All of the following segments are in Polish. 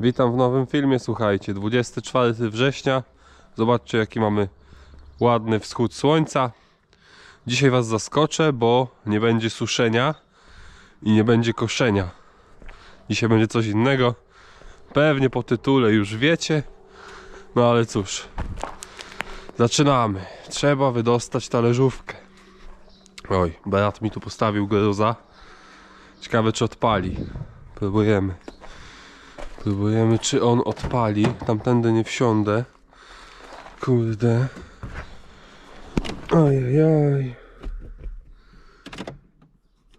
Witam w nowym filmie, słuchajcie, 24 września. Zobaczcie jaki mamy ładny wschód słońca. Dzisiaj Was zaskoczę, bo nie będzie suszenia i nie będzie koszenia. Dzisiaj będzie coś innego. Pewnie po tytule już wiecie. No ale cóż. Zaczynamy. Trzeba wydostać talerzówkę. Oj, brat mi tu postawił geruza. Ciekawe czy odpali. Próbujemy. Próbujemy czy on odpali. Tamtędy nie wsiądę. Kurde. Ajajaj.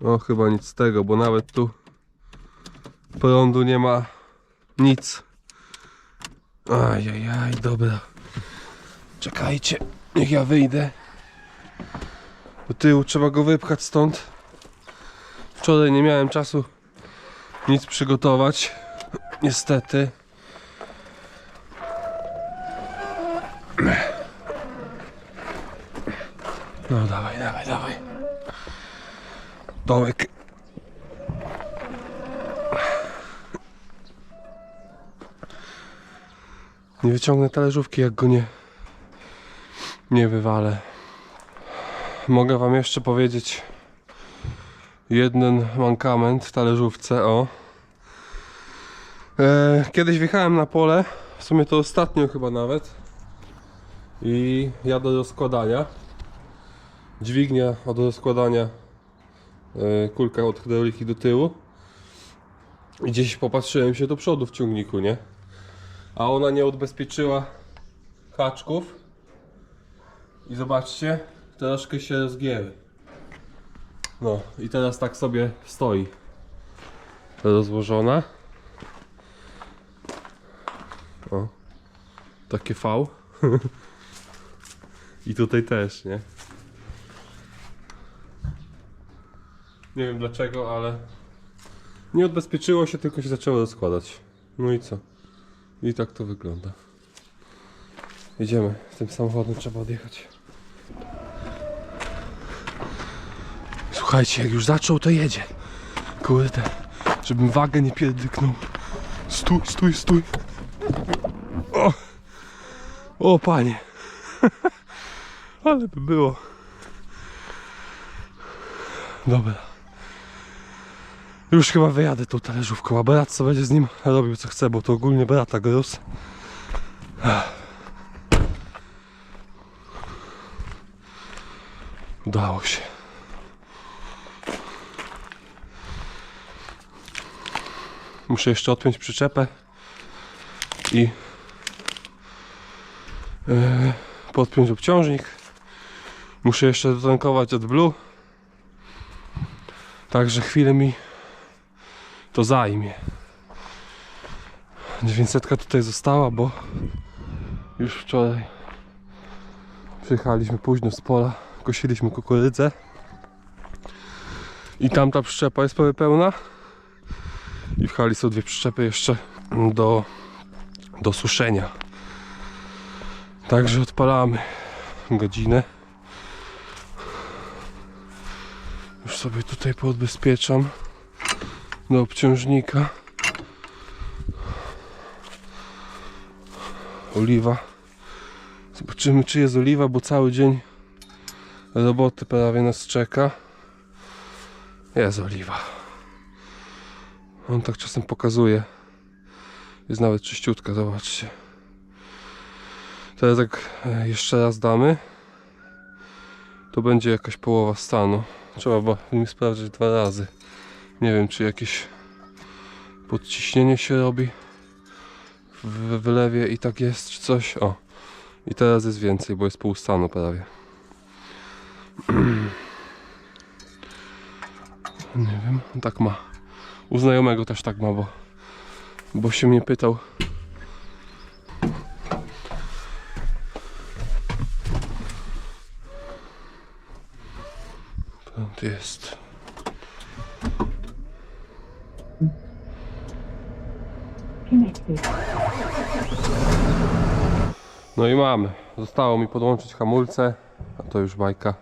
O, chyba nic z tego, bo nawet tu prądu nie ma nic. Ajajaj, dobra. Czekajcie, niech ja wyjdę. Do tyłu trzeba go wypchać stąd. Wczoraj nie miałem czasu nic przygotować. Niestety. No dawaj, dawaj, dawaj. Dołek. Nie wyciągnę talerzówki, jak go nie, nie wywalę. Mogę wam jeszcze powiedzieć jeden mankament w talerzówce, o. E, kiedyś wjechałem na pole, w sumie to ostatnio chyba nawet. I jadę do składania. Dźwignia od rozkładania e, kulka od hydrauliki do tyłu. I gdzieś popatrzyłem się do przodu w ciągniku, nie? A ona nie odbezpieczyła haczków. I zobaczcie, troszkę się rozgięły. No i teraz tak sobie stoi. Rozłożona. O. Takie V. I tutaj też, nie? Nie wiem dlaczego, ale nie odbezpieczyło się, tylko się zaczęło rozkładać. No i co? I tak to wygląda. Jedziemy. Tym samochodem trzeba odjechać. Słuchajcie, jak już zaczął, to jedzie. Kurde, żebym wagę nie pierdyknął. Stój, stój, stój. O, panie. Ale by było. Dobra. Już chyba wyjadę tą talerzówką, a brat co będzie z nim robił co chce, bo to ogólnie brata gruz. Udało się. Muszę jeszcze odpiąć przyczepę i podpiąć obciążnik. Muszę jeszcze dotankować od Blue. Także chwilę mi to zajmie. 900 tutaj została, bo już wczoraj przyjechaliśmy późno z pola, kosiliśmy kukurydzę i tamta przyczepa jest prawie pełna i w hali są dwie przyczepy jeszcze do, do suszenia. Także odpalamy godzinę. Już sobie tutaj poodbezpieczam do obciążnika. Oliwa. Zobaczymy czy jest oliwa, bo cały dzień roboty prawie nas czeka. Jest oliwa. On tak czasem pokazuje. Jest nawet czyściutka, zobaczcie. Teraz jak e, jeszcze raz damy, to będzie jakaś połowa stanu. Trzeba nim sprawdzić dwa razy. Nie wiem, czy jakieś podciśnienie się robi w wylewie i tak jest, czy coś. O, i teraz jest więcej, bo jest pół stanu prawie. Nie wiem, tak ma. U znajomego też tak ma, bo, bo się mnie pytał. Jest. No i mamy. Zostało mi podłączyć hamulce, a to już bajka.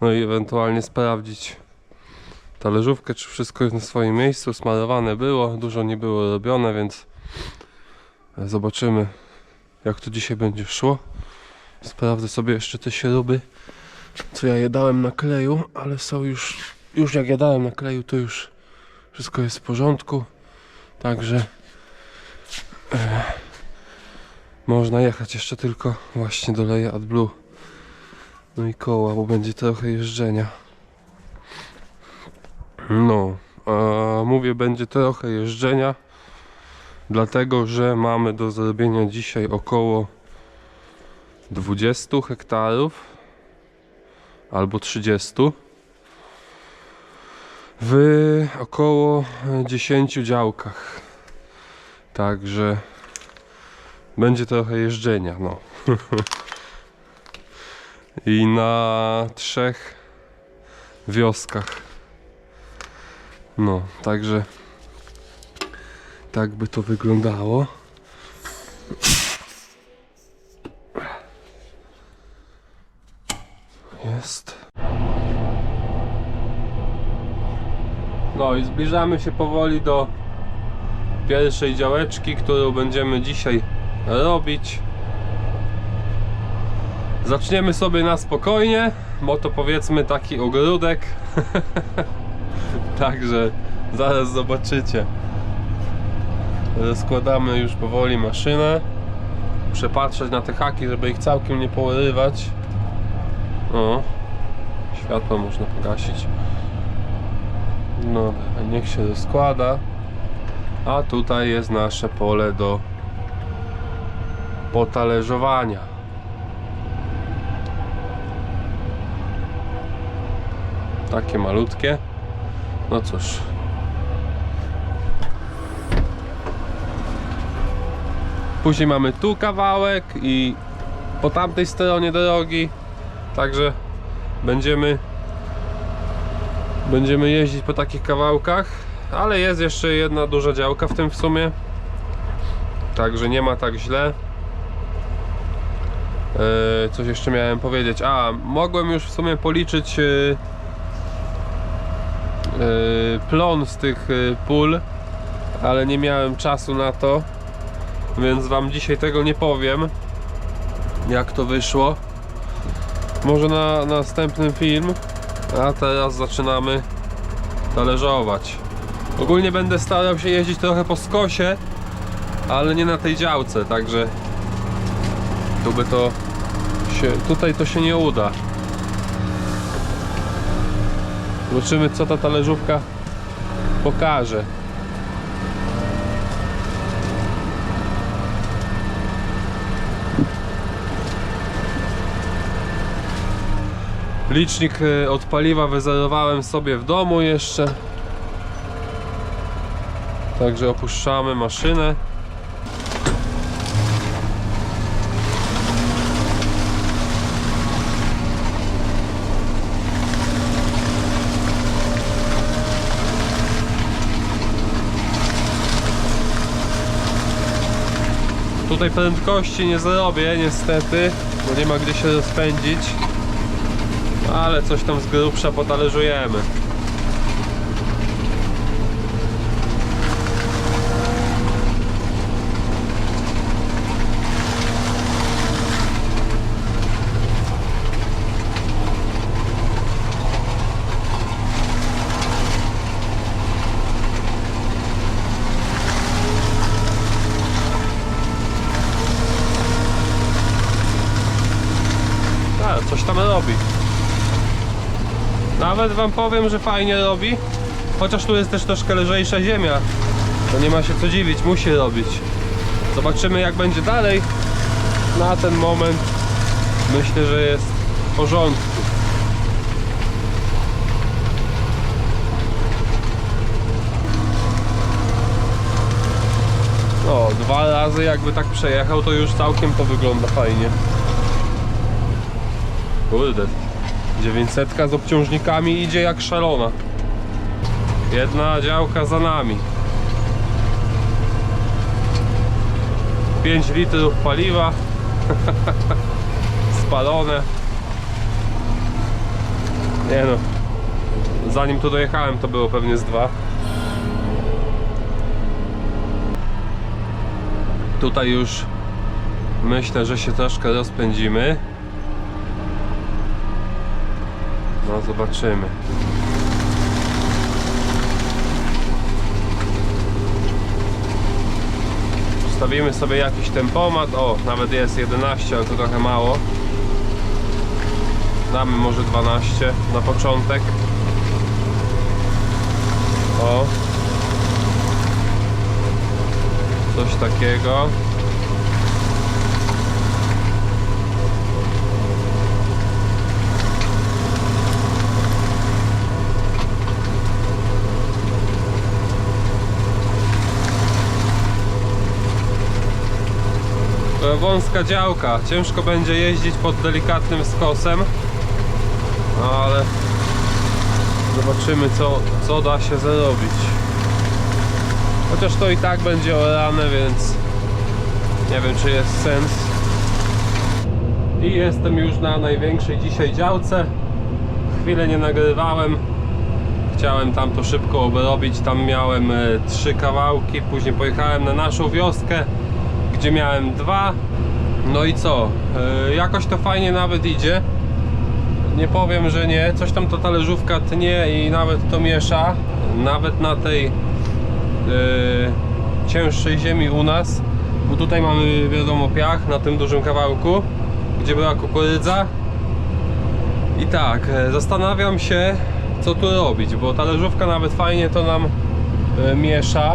No i ewentualnie sprawdzić talerzówkę, czy wszystko jest na swoim miejscu. Smarowane było, dużo nie było robione, więc Zobaczymy, jak to dzisiaj będzie szło. Sprawdzę sobie jeszcze te śruby, co ja je dałem na kleju, ale są już, już jak ja dałem na kleju, to już wszystko jest w porządku. Także e, można jechać jeszcze tylko właśnie doleję AdBlue. No i koła, bo będzie trochę jeżdżenia. No, a mówię, będzie trochę jeżdżenia, dlatego że mamy do zrobienia dzisiaj około 20 hektarów albo 30 w około 10 działkach. Także będzie trochę jeżdżenia, no. I na trzech wioskach. No, także tak by to wyglądało. Jest. No i zbliżamy się powoli do pierwszej działeczki, którą będziemy dzisiaj robić. Zaczniemy sobie na spokojnie, bo to powiedzmy taki ogródek. Także zaraz zobaczycie. Rozkładamy już powoli maszynę. Przepatrzeć na te haki, żeby ich całkiem nie porywać. O, światło można pogasić. No, niech się rozkłada. A tutaj jest nasze pole do potalerzowania. Takie malutkie. No cóż. Później mamy tu kawałek i po tamtej stronie drogi. Także będziemy będziemy jeździć po takich kawałkach, ale jest jeszcze jedna duża działka w tym w sumie. Także nie ma tak źle. Eee, coś jeszcze miałem powiedzieć. A, mogłem już w sumie policzyć eee, eee, plon z tych eee, pól, ale nie miałem czasu na to, więc wam dzisiaj tego nie powiem, jak to wyszło. Może na następnym film, a teraz zaczynamy talerzować. Ogólnie będę starał się jeździć trochę po skosie, ale nie na tej działce, także tu by to się, tutaj to się nie uda. Zobaczymy co ta talerzówka pokaże. Licznik e, od paliwa wyzerowałem sobie w domu jeszcze. Także opuszczamy maszynę. Tutaj prędkości nie zrobię niestety, bo nie ma gdzie się rozpędzić. Ale coś tam z grubsza potalerzujemy. Coś tam robi. Nawet wam powiem, że fajnie robi. Chociaż tu jest też troszkę lżejsza ziemia. To nie ma się co dziwić, musi robić. Zobaczymy jak będzie dalej. Na ten moment myślę, że jest w porządku. No, dwa razy jakby tak przejechał, to już całkiem to wygląda fajnie. Kurde, 900 z obciążnikami idzie jak szalona. Jedna działka za nami. 5 litrów paliwa spalone. Nie no. Zanim tu dojechałem to było pewnie z dwa. Tutaj już myślę, że się troszkę rozpędzimy. No zobaczymy. Wstawimy sobie jakiś tempomat. O, nawet jest 11, ale to trochę mało. Damy może 12 na początek. O. Coś takiego. Wąska działka. Ciężko będzie jeździć pod delikatnym skosem. No ale zobaczymy co, co da się zrobić. Chociaż to i tak będzie orane, więc nie wiem czy jest sens. I jestem już na największej dzisiaj działce. Chwilę nie nagrywałem. Chciałem tam to szybko obrobić. Tam miałem e, trzy kawałki. Później pojechałem na naszą wioskę, gdzie miałem dwa. No i co? E, Jakoś to fajnie nawet idzie. Nie powiem, że nie. Coś tam to talerzówka tnie i nawet to miesza. Nawet na tej e, cięższej ziemi u nas. Bo tutaj mamy wiadomo piach na tym dużym kawałku, gdzie była kukurydza. I tak, e, zastanawiam się, co tu robić, bo talerzówka nawet fajnie to nam e, miesza.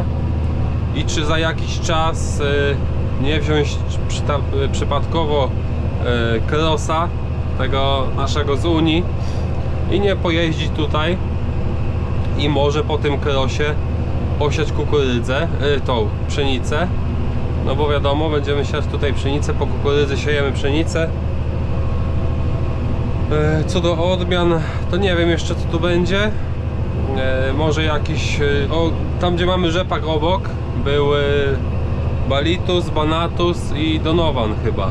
I czy za jakiś czas nie wziąć e, przypadkowo e, krosa, tego naszego z Unii i nie pojeździć tutaj i może po tym krosie posiać kukurydzę, y, tą pszenicę no bo wiadomo, będziemy siać tutaj pszenicę, po kukurydzy siejemy pszenicę E, Co do odmian, to nie wiem jeszcze co tu będzie. E, Może jakiś. e, O, tam gdzie mamy rzepak obok, były Balitus, Banatus i Donovan chyba.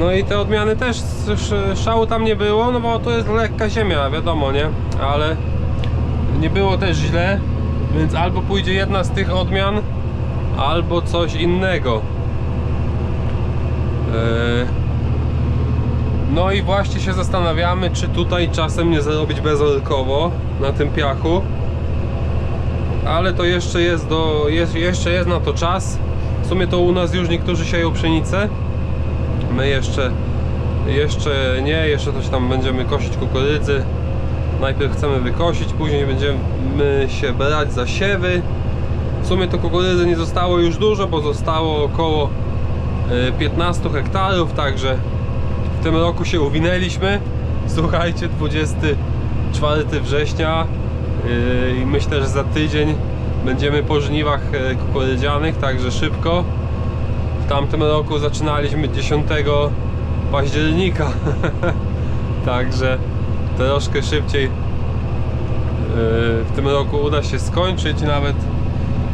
No i te odmiany też sz- szału tam nie było, no bo to jest lekka ziemia, wiadomo, nie? Ale nie było też źle, więc albo pójdzie jedna z tych odmian, albo coś innego. Eee, no i właśnie się zastanawiamy, czy tutaj czasem nie zrobić bezorkowo na tym piachu. Ale to jeszcze jest do. Jest, jeszcze jest na to czas. W sumie to u nas już niektórzy sieją pszenicę. My jeszcze. Jeszcze nie, jeszcze coś tam będziemy kosić kukurydzy. Najpierw chcemy wykosić, później będziemy się brać za siewy. W sumie to kukurydzy nie zostało już dużo, bo zostało około e, 15 hektarów, także w tym roku się uwinęliśmy. Słuchajcie, 24 września i myślę, że za tydzień będziemy po żniwach e, kukurydzianych, także szybko. W tamtym roku zaczynaliśmy 10 października, także troszkę szybciej yy, w tym roku uda się skończyć, nawet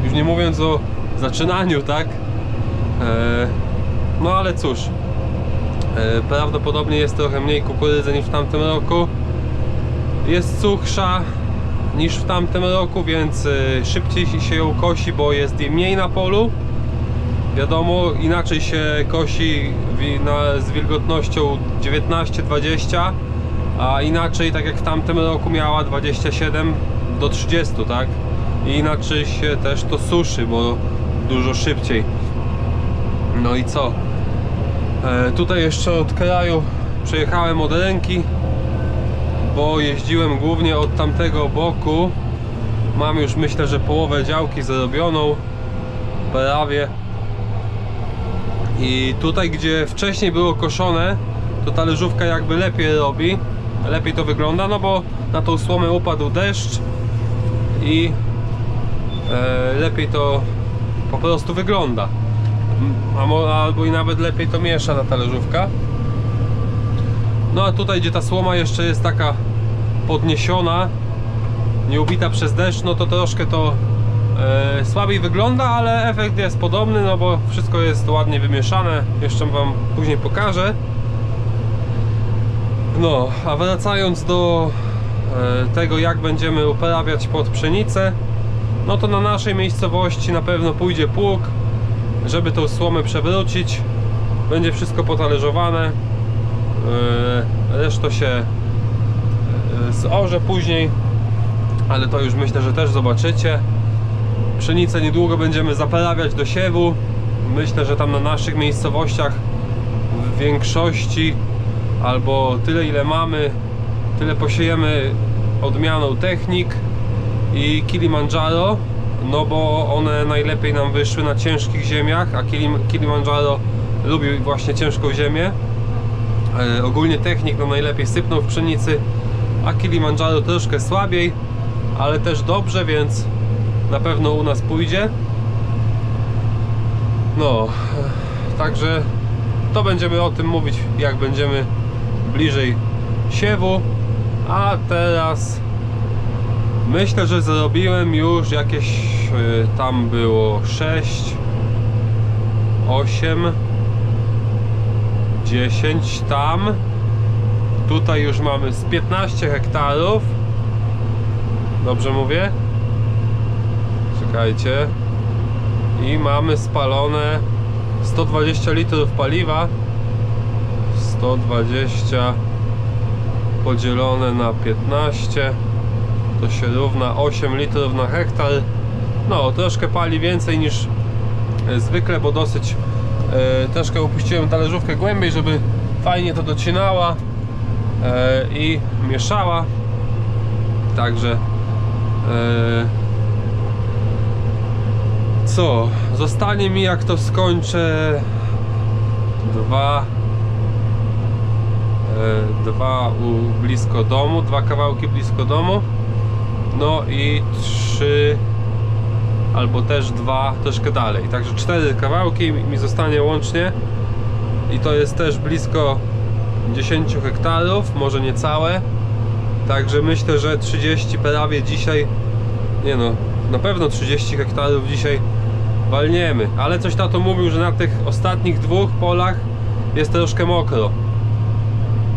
już nie mówiąc o zaczynaniu, tak? No ale cóż, Prawdopodobnie jest trochę mniej kukurydzy niż w tamtym roku. Jest suchsza niż w tamtym roku, więc e, szybciej się ją kosi, bo jest jej mniej na polu. Wiadomo, inaczej się kosi z wilgotnością 19-20, a inaczej, tak jak w tamtym roku miała 27 do 30, tak? I inaczej się też to suszy, bo dużo szybciej. No i co? E, Tutaj jeszcze od kraju przejechałem od ręki, bo jeździłem głównie od tamtego boku. Mam już myślę, że połowę działki zrobioną, prawie. I tutaj, gdzie wcześniej było koszone, to talerzówka jakby lepiej robi, lepiej to wygląda, no bo na tą słomę upadł deszcz i e, lepiej to po prostu wygląda. Albo i nawet lepiej to miesza ta talerzówka. No a tutaj, gdzie ta słoma jeszcze jest taka podniesiona, nieubita przez deszcz, no to troszkę to e, słabiej wygląda, ale efekt jest podobny, no bo wszystko jest ładnie wymieszane. Jeszcze Wam później pokażę. No, a wracając do e, tego, jak będziemy uprawiać pod pszenicę, no to na naszej miejscowości na pewno pójdzie pług żeby tą słomę przewrócić. Będzie wszystko potalerzowane. Yy, Resztę się yy, zorze później, ale to już myślę, że też zobaczycie. Pszenicę niedługo będziemy zaprawiać do siewu. Myślę, że tam na naszych miejscowościach w większości albo tyle ile mamy, tyle posiejemy odmianą technik i Kilimandżaro, no bo one najlepiej nam wyszły na ciężkich ziemiach, a Kilim, lubi właśnie ciężką ziemię. E, ogólnie technik no najlepiej sypnął w pszenicy, a Kilimandżaro troszkę słabiej, ale też dobrze, więc na pewno u nas pójdzie. No, e, także to będziemy o tym mówić, jak będziemy bliżej siewu. A teraz myślę, że zrobiłem już jakieś y, tam było 6 8 10 tam. Tutaj już mamy z 15 hektarów. Dobrze mówię? Czekajcie. I mamy spalone 120 litrów paliwa. 120 podzielone na 15 to się równa 8 litrów na hektar. No troszkę pali więcej niż e, zwykle bo dosyć troszkę upuściłem talerzówkę głębiej żeby fajnie to docinała e, i mieszała. Także e, co? Zostanie mi jak to skończę. Dwa e, dwa u, blisko domu, dwa kawałki blisko domu. No i trzy albo też dwa troszkę dalej. Także cztery kawałki mi zostanie łącznie i to jest też blisko 10 hektarów, może nie całe. Także myślę, że 30 prawie dzisiaj nie no, na pewno 30 hektarów dzisiaj walniemy. Ale coś tato mówił, że na tych ostatnich dwóch polach jest troszkę mokro.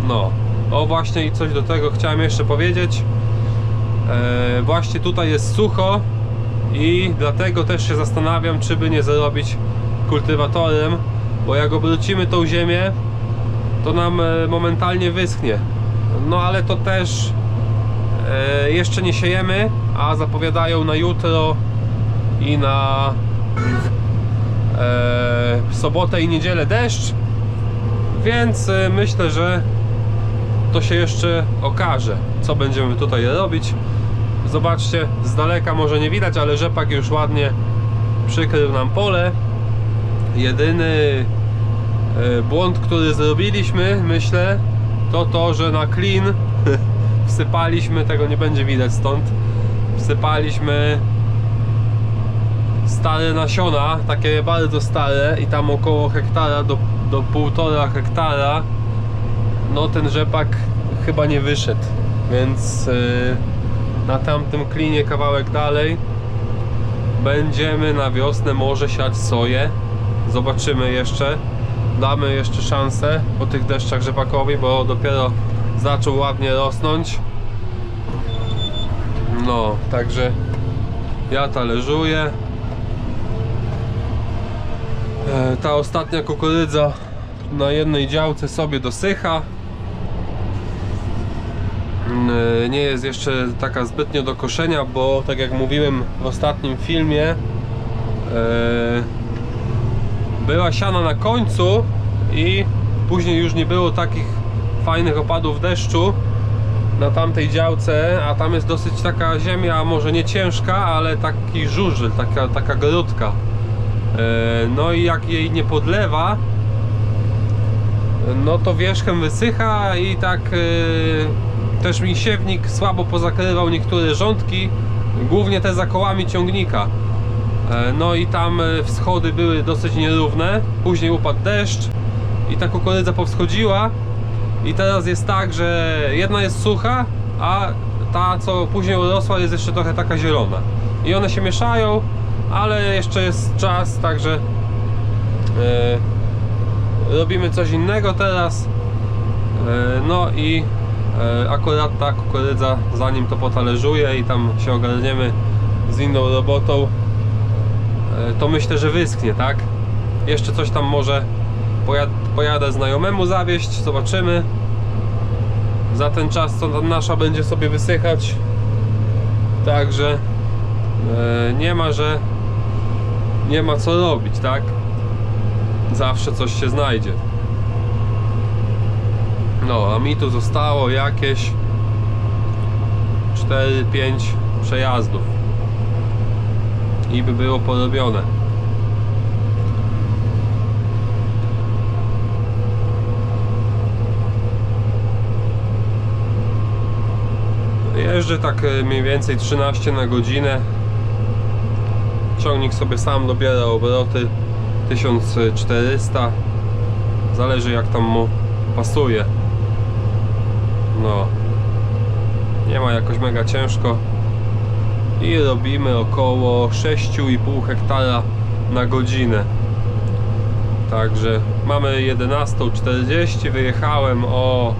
No, o właśnie i coś do tego chciałem jeszcze powiedzieć. E, właśnie tutaj jest sucho i dlatego też się zastanawiam, czy by nie zrobić kultywatorem, bo jak obrócimy tą ziemię, to nam e, momentalnie wyschnie. No ale to też e, jeszcze nie siejemy, a zapowiadają na jutro i na e, sobotę i niedzielę deszcz, więc myślę, że to się jeszcze okaże, co będziemy tutaj robić. Zobaczcie, z daleka może nie widać, ale rzepak już ładnie przykrył nam pole. Jedyny e, błąd, który zrobiliśmy, myślę, to to, że na klin wsypaliśmy, tego nie będzie widać stąd, wsypaliśmy stare nasiona, takie bardzo stare i tam około hektara do, do półtora hektara no ten rzepak chyba nie wyszedł, więc yy, na tamtym klinie kawałek dalej będziemy na wiosnę może siać soję. Zobaczymy jeszcze. Damy jeszcze szansę po tych deszczach rzepakowi, bo dopiero zaczął ładnie rosnąć. No, także ja talerzuję. E, Ta ostatnia kukurydza na jednej działce sobie dosycha. Mm, Nie jest jeszcze taka zbytnio do koszenia, bo tak jak mówiłem w ostatnim filmie, e, była siana na końcu i później już nie było takich fajnych opadów deszczu na tamtej działce, a tam jest dosyć taka ziemia, może nie ciężka, ale taki żużel, taka, taka grudka. E, No i jak jej nie podlewa, no to wierzchem wysycha i tak też mi siewnik słabo pozakrywał niektóre rządki, głównie te za kołami ciągnika. E, No i tam e, wschody były dosyć nierówne, później upadł deszcz i ta kukurydza powschodziła i teraz jest tak, że jedna jest sucha, a ta co później urosła jest jeszcze trochę taka zielona. I one się mieszają, ale jeszcze jest czas, także e, robimy coś innego teraz. No i akurat ta kukurydza, zanim to potalerzuje i tam się ogarniemy z inną robotą, e, to myślę, że wyschnie, tak? Jeszcze coś tam może pojad, pojadę znajomemu zawieść, zobaczymy. Za ten czas ta nasza będzie sobie wysychać. Także e, nie ma, że nie ma co robić, tak? Zawsze coś się znajdzie. No, a mi tu zostało jakieś 4-5 przejazdów. I by było porobione. Jeżdżę tak e, mniej więcej 13 na godzinę. Ciągnik sobie sam dobiera obroty 1400. Zależy jak tam mu pasuje. No. Nie ma jakoś mega ciężko. I robimy około 6,5 hektara na godzinę. Także mamy 11.40, wyjechałem o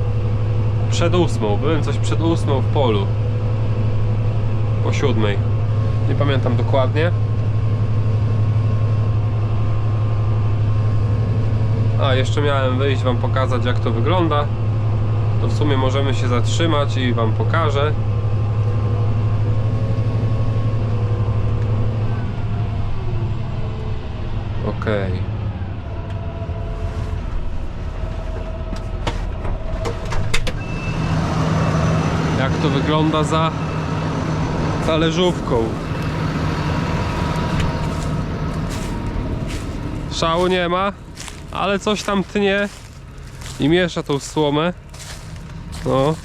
przed ósmą, byłem coś przed ósmą w polu. Po siódmej. Nie pamiętam dokładnie. A, jeszcze miałem wyjść Wam pokazać jak to wygląda. To w sumie możemy się zatrzymać i Wam pokażę. Okej. Jak to wygląda za talerzówką. Szału nie ma, ale coś tam tnie i miesza tą słomę. No.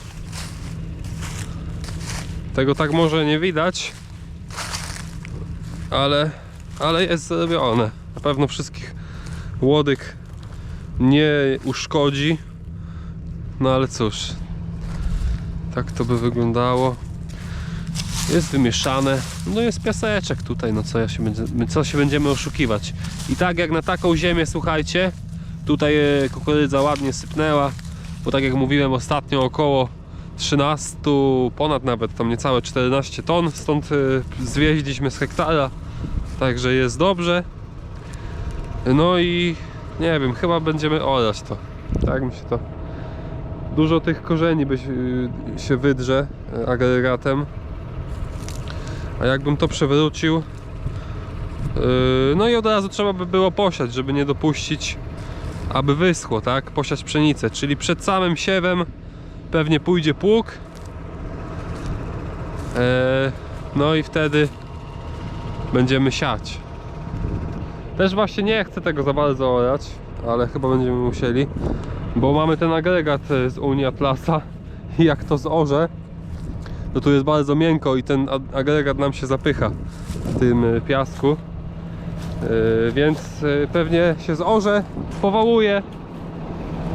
Tego tak może nie widać, ale, ale jest zrobione. Na pewno wszystkich łodyg nie uszkodzi. No ale cóż, tak to by wyglądało. Jest wymieszane. No jest piaseczek tutaj, no co ja się będzie, co się będziemy oszukiwać. I tak jak na taką ziemię, słuchajcie, tutaj e, kukurydza ładnie sypnęła, bo tak jak mówiłem ostatnio około 13, ponad nawet tam niecałe 14 ton, stąd e, zwieźliśmy z hektara, także jest dobrze. No i nie wiem, chyba będziemy orać to. Tak mi się to dużo tych korzeni by się- się wydrze e, agregatem. A jakbym to przewrócił, no i od razu trzeba by było posiać, żeby nie dopuścić, aby wyschło, tak? Posiać pszenicę, czyli przed samym siewem pewnie pójdzie pług. Yy, no i wtedy będziemy siać. Też właśnie nie chcę tego za bardzo orać, ale chyba będziemy musieli. Bo mamy ten agregat e, z Unii Atlasa i jak to zorze, to tu jest bardzo miękko i ten agregat nam się zapycha w tym e, piasku. E, Więc e, pewnie się zorze, powałuje,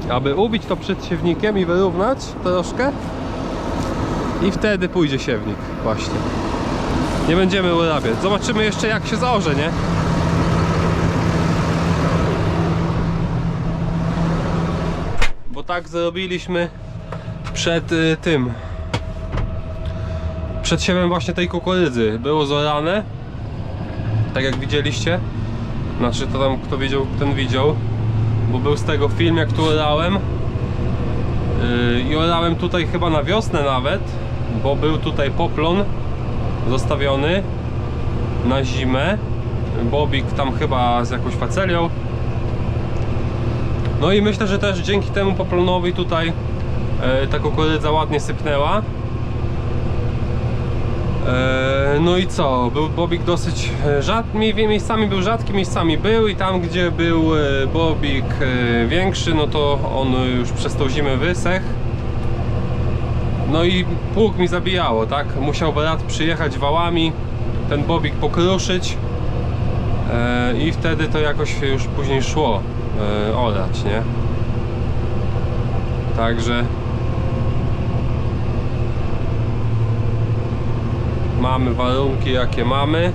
aby ubić to przed siewnikiem i wyrównać troszkę. I wtedy pójdzie siewnik właśnie. Nie będziemy urabiać. Zobaczymy jeszcze jak się zorze, nie? Bo tak zrobiliśmy przed y, tym. Przed siewem właśnie tej kukurydzy. Było zorane. Tak jak widzieliście. Znaczy to tam kto widział, ten widział. Bo był z tego film jak tu orałem. Yy, I orałem tutaj chyba na wiosnę nawet. Bo był tutaj poplon zostawiony na zimę. Bobik tam chyba z jakąś facelią. No i myślę, że też dzięki temu poplonowi tutaj e, ta kukurydza ładnie sypnęła. E, no i co? Był Bobik dosyć e, rzadki, miejscami był rzadki, miejscami był i tam gdzie był e, Bobik większy, no to on już przez tą zimę wysechł. No i pług mi zabijało, tak? Musiał brat przyjechać wałami, ten Bobik pokruszyć i wtedy to jakoś już później szło orać, nie? Także mamy warunki jakie mamy.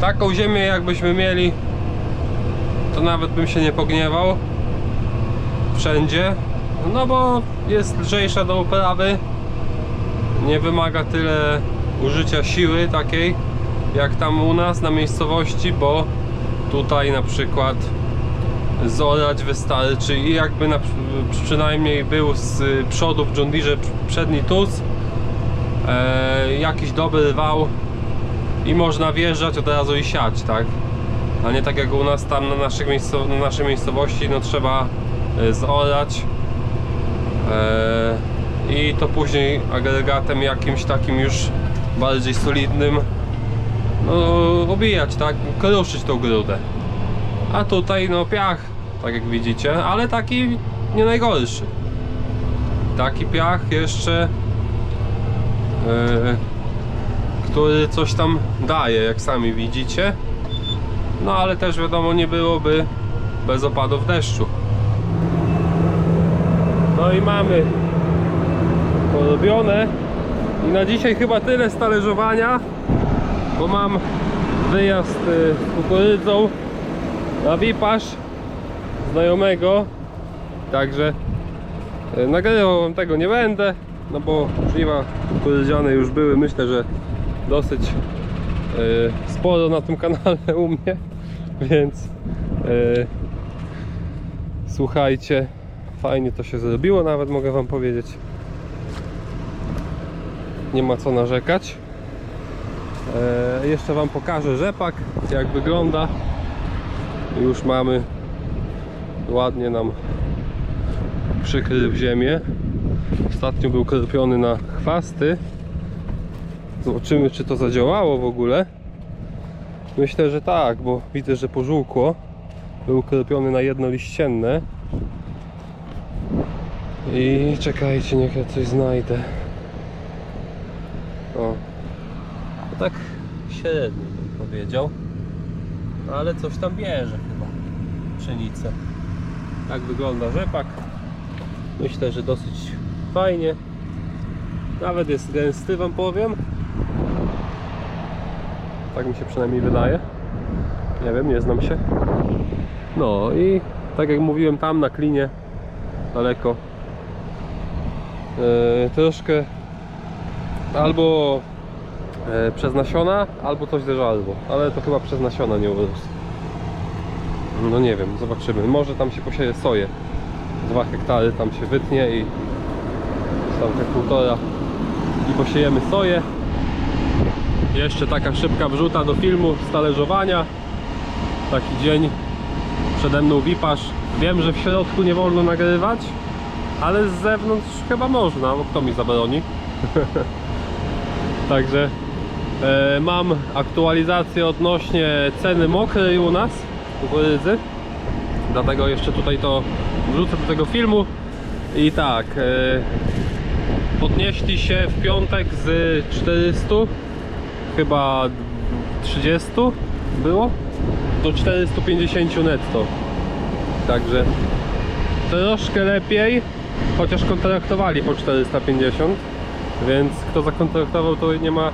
Taką ziemię jakbyśmy mieli, to nawet bym się nie pogniewał. Wszędzie, no bo jest lżejsza do uprawy, nie wymaga tyle użycia siły takiej jak tam u nas na miejscowości, bo tutaj na przykład zorać wystarczy i jakby na, przynajmniej był z przodu w John Deere przedni tuz, e, jakiś dobry wał i można wjeżdżać od razu i siać, tak? A nie tak jak u nas tam na, naszych miejsco, na naszej miejscowości, no trzeba e, zorać e, i to później agregatem jakimś takim już bardziej solidnym no, obijać, tak? Kruszyć tą grudę. A tutaj no piach, tak jak widzicie, ale taki nie najgorszy. Taki piach jeszcze, e, który coś tam daje, jak sami widzicie. No ale też wiadomo, nie byłoby bez opadów deszczu. No i mamy porobione. I na dzisiaj chyba tyle z talerzowania, bo mam wyjazd y, z kukurydzą na wipasz znajomego. Także y, nagrywał wam tego nie będę, no bo żniwa kukurydziane już były. Myślę, że dosyć y, sporo na tym kanale u mnie, więc y, słuchajcie, fajnie to się zrobiło, nawet mogę wam powiedzieć. Nie ma co narzekać. E, jeszcze wam pokażę rzepak, jak wygląda. Już mamy ładnie nam przykrył ziemię. Ostatnio był kropiony na chwasty. Zobaczymy, czy to zadziałało w ogóle. Myślę, że tak, bo widzę, że pożółkło. Był kropiony na jednoliścienne. I czekajcie, niech ja coś znajdę. O. Tak średnio bym powiedział. Ale coś tam bierze chyba. Pszenicę. Tak wygląda rzepak. Myślę, że dosyć fajnie. Nawet jest gęsty wam powiem. Tak mi się przynajmniej wydaje. Nie wiem, nie znam się. No i tak jak mówiłem tam na klinie daleko e, troszkę albo przez nasiona, albo coś ze żalwo, ale to chyba przez nasiona nie urósł. No nie wiem, zobaczymy. Może tam się posieje soję. Dwa hektary tam się wytnie i tam tak półtora i posiejemy soję. Jeszcze taka szybka wrzuta do filmu z talerzowania. Taki dzień przede mną wipasz. Wiem, że w środku nie wolno nagrywać, ale z zewnątrz chyba można, bo kto mi zabroni. Także e, mam aktualizację odnośnie ceny mokrej u nas kukurydzy. Dlatego jeszcze tutaj to wrzucę do tego filmu. I tak, e, podnieśli się w piątek z 400, chyba 30 było, do 450 netto. Także troszkę lepiej, chociaż kontraktowali po 450, więc kto zakontraktował to nie ma,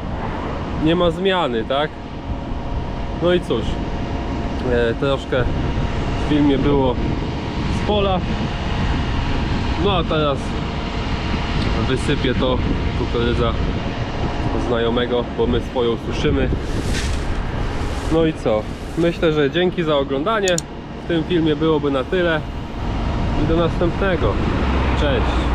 nie ma zmiany, tak? No i cóż, e, troszkę w filmie było z pola, no a teraz wysypię to kukurydza znajomego, bo my swoją suszymy. No i co? Myślę, że dzięki za oglądanie. W tym filmie byłoby na tyle. I do następnego. Cześć!